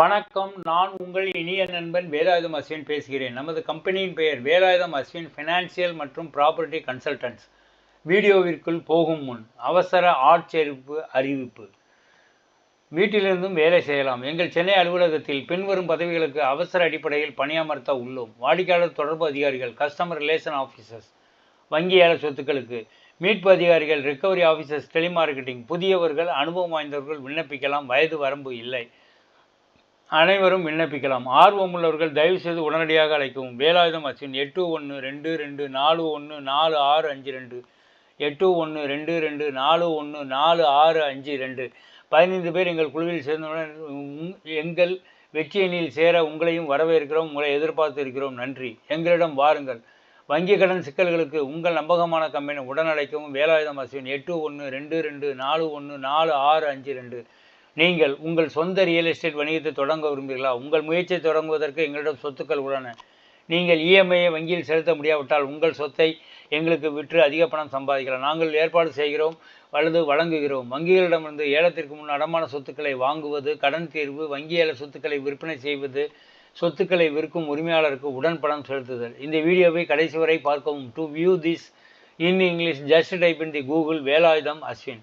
வணக்கம். நான் உங்கள் இனிய நண்பன் வேலாயுதம் அஸ்வின் பேசுகிறேன். நமது கம்பெனியின் பெயர் வேலாயுதம் அஸ்வின் ஃபினான்சியல் மற்றும் ப்ராப்பர்ட்டி கன்சல்டன்ட்ஸ் வீடியோவிற்குள் போகும் முன் அவசர ஆட்சேர்ப்பு அறிவிப்பு. வீட்டிலிருந்தும் வேலை செய்யலாம். எங்கள் சென்னை அலுவலகத்தில் பின்வரும் பதவிகளுக்கு அவசர அடிப்படையில் பணியமர்த்த உள்ளோம். வாடிக்கையாளர் தொடர்பு அதிகாரிகள் கஸ்டமர் ரிலேஷன் ஆஃபீஸர்ஸ் வங்கி சொத்துக்களுக்கு மீட்பு அதிகாரிகள் ரிக்கவரி ஆஃபீஸர்ஸ் டெலிமார்க்கெட்டிங் புதியவர்கள் அனுபவம் வாய்ந்தவர்கள் விண்ணப்பிக்கலாம். வயது வரம்பு இல்லை. அனைவரும் விண்ணப்பிக்கலாம். ஆர்வம் உள்ளவர்கள் தயவு செய்து உடனடியாக அழைக்கவும். வேலாயுதம் அஸ்வின் எட்டு ஒன்று ரெண்டு ரெண்டு நாலு ஒன்று நாலு ஆறு அஞ்சு ரெண்டு. எட்டு ஒன்று ரெண்டு ரெண்டு நாலு ஒன்று நாலு ஆறு அஞ்சு ரெண்டு. பதினைந்து பேர் எங்கள் குழுவில் சேர்ந்தவுடன் உங்- எங்கள் வெற்றி அணியில் சேர உங்களையும் வரவேற்கிறோம். உங்களை எதிர்பார்த்து இருக்கிறோம் நன்றி. எங்களிடம் வாருங்கள். வங்கி கடன் சிக்கல்களுக்கு உங்கள் நம்பகமான கம்பெனி உடன் அழைக்கவும். வேலாயுதம் அஸ்வின் எட்டு ஒன்று ரெண்டு ரெண்டு நாலு ஒன்று நாலு ஆறு அஞ்சு ரெண்டு. நீங்கள் உங்கள் சொந்த ரியல் எஸ்டேட் வணிகத்தை தொடங்க விரும்புகிறீர்களா? உங்கள் முயற்சியை தொடங்குவதற்கு எங்களிடம் சொத்துக்கள் உள்ளன. நீங்கள் இஎம்ஐயை வங்கியில் செலுத்த முடியாவிட்டால் உங்கள் சொத்தை எங்களுக்கு விற்று அதிக பணம் சம்பாதிக்கலாம். நாங்கள் ஏற்பாடு செய்கிறோம் அல்லது வழங்குகிறோம். வங்கிகளிடமிருந்து ஏலத்திற்கு முன் அடமான சொத்துக்களை வாங்குவது கடன் தீர்வு வங்கி ஏல சொத்துக்களை விற்பனை செய்வது சொத்துக்களை விற்கும் உரிமையாளருக்கு உடன் பணம் செலுத்துதல். இந்த வீடியோவை கடைசி வரை பார்க்கவும். To view this in English just type in the Google Velayutham Ashwin.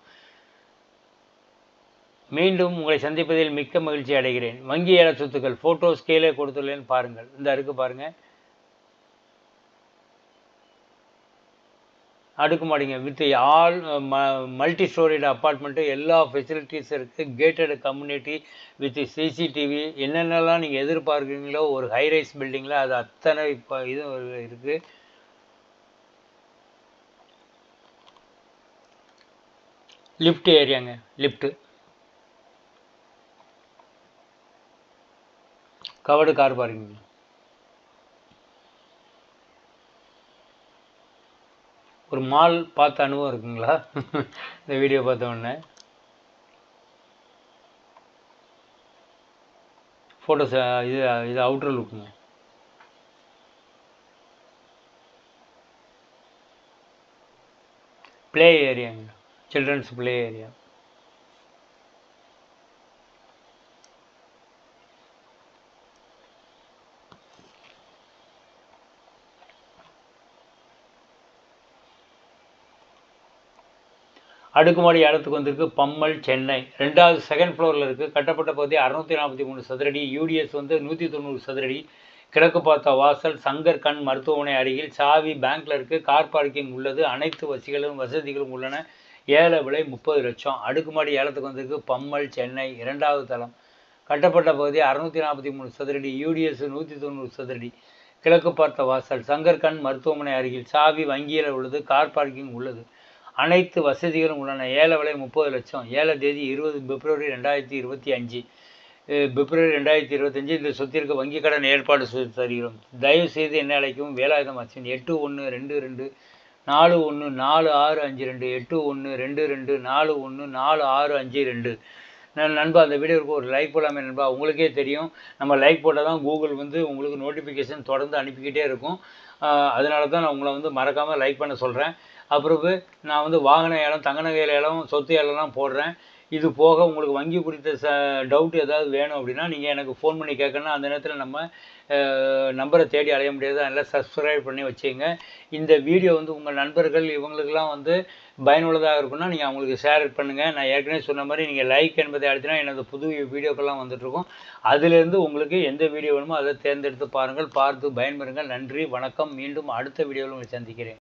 மீண்டும் உங்களை சந்திப்பதில் மிக்க மகிழ்ச்சி அடைகிறேன். வங்கி ஏல சொத்துக்கள் ஃபோட்டோஸ் கீழே கொடுத்துள்ளேன் பாருங்கள். இந்த இருக்கு பாருங்கள் அடுக்குமாடிங்க வித் ஆல் ம மல்டி ஸ்டோரிடு அப்பார்ட்மெண்ட்டு எல்லா ஃபெசிலிட்டிஸ் இருக்குது கேட்டட் கம்யூனிட்டி வித் சிசிடிவி என்னென்னலாம் நீங்கள் எதிர்பார்க்குறீங்களோ ஒரு ஹைரைஸ் பில்டிங்கில் அது அத்தனை இப்போ இது இருக்குது லிஃப்ட் ஏரியாங்க லிஃப்ட்டு கவர்டு கார் பார்க்கிங் ஒரு மால் பார்த்த அனுபவம் இருக்குங்களா? இந்த வீடியோ பார்த்த உடனே. ஃபோட்டோஸ் இது இது அவுட்ரு லுக்குங்க ப்ளே ஏரியாங்க சில்ட்ரன்ஸ் ப்ளே ஏரியா அடுக்குமாடி இடத்துக்கு வந்திருக்கு பம்மல் சென்னை. ரெண்டாவது செகண்ட் ஃப்ளோரில் இருக்குது கட்டப்பட்ட பகுதி அறுநூற்றி நாற்பத்தி மூணு சதுரடி. யூடிஎஸ் வந்து நூற்றி தொண்ணூறு சதுரடி. கிழக்கு பார்த்த வாசல் சங்கர் கண் மருத்துவமனை அருகில் சாவி பேங்க்கில் இருக்குது கார் பார்க்கிங் உள்ளது. அனைத்து வசதிகளும் வசதிகளும் உள்ளன. ஏல விலை முப்பது லட்சம். அடுக்குமாடி ஏலத்துக்கு வந்திருக்கு பம்மல் சென்னை. இரண்டாவது தளம். கட்டப்பட்ட பகுதி அறுநூற்றி நாற்பத்தி மூணு சதுரடி. யூடிஎஸ் நூற்றி தொண்ணூறு சதுரடி. கிழக்கு பார்த்த வாசல் சங்கர் கண் மருத்துவமனை அருகில் சாவி வங்கியில் உள்ளது. கார் பார்க்கிங் உள்ளது. அனைத்து வசதிகளும் உள்ளன. ஏழை விலை முப்பது லட்சம். ஏழை தேதி இருபது பிப்ரவரி ரெண்டாயிரத்தி இருபத்தி அஞ்சு. பிப்ரவரி ரெண்டாயிரத்தி இருபத்தஞ்சு இந்த சொத்திற்கு வங்கி கடன் ஏற்பாடு செய்து தருகிறோம். தயவு செய்து என்ன அழைக்கவும் வேலாயுதம் அச்சன் எட்டு ஒன்று ரெண்டு ரெண்டு நாலு ஒன்று நாலு ஆறு அஞ்சு ரெண்டு எட்டு ஒன்று ரெண்டு ரெண்டு நாலு ஒன்று நாலு ஆறு அஞ்சு ரெண்டு. நான் நண்பா அந்த வீடியோவுக்கு ஒரு லைக் போடாமல் நண்பா உங்களுக்கே தெரியும். நம்ம லைக் போட்டால் தான் கூகுள் வந்து உங்களுக்கு நோட்டிஃபிகேஷன் தொடர்ந்து அனுப்பிக்கிட்டே இருக்கும். அதனால தான் நான் உங்களை வந்து மறக்காமல் லைக் பண்ண சொல்கிறேன் அப்புறம் நான் வந்து வாகன ஏலம் தங்க நகை ஏலம் சொத்து ஏலம்லாம் போடுறேன். இது போக உங்களுக்கு வங்கி குறித்த ச டவுட் ஏதாவது வேணும் அப்படின்னா நீங்கள் எனக்கு ஃபோன் பண்ணி கேட்கணும் அந்த நேரத்தில் நம்ம நம்பரை தேடி அலைய முடியாது. அதனால் சப்ஸ்கிரைப் பண்ணி வச்சுங்க இந்த வீடியோ வந்து உங்கள் நண்பர்கள் இவங்களுக்கெல்லாம் வந்து பயனுள்ளதாக இருக்குன்னா நீங்கள் அவங்களுக்கு ஷேர் பண்ணுங்கள் நான் ஏற்கனவே சொன்ன மாதிரி நீங்கள் லைக் என்பதை அழுத்தினா எனது புது வீடியோக்கெல்லாம் வந்துட்டுருக்கும் அதுலேருந்து உங்களுக்கு எந்த வீடியோ வேணுமோ அதை தேர்ந்தெடுத்து பாருங்கள். பார்த்து பயன்பெறுங்கள். நன்றி வணக்கம். மீண்டும் அடுத்த வீடியோவில் உங்களை சந்திக்கிறேன்.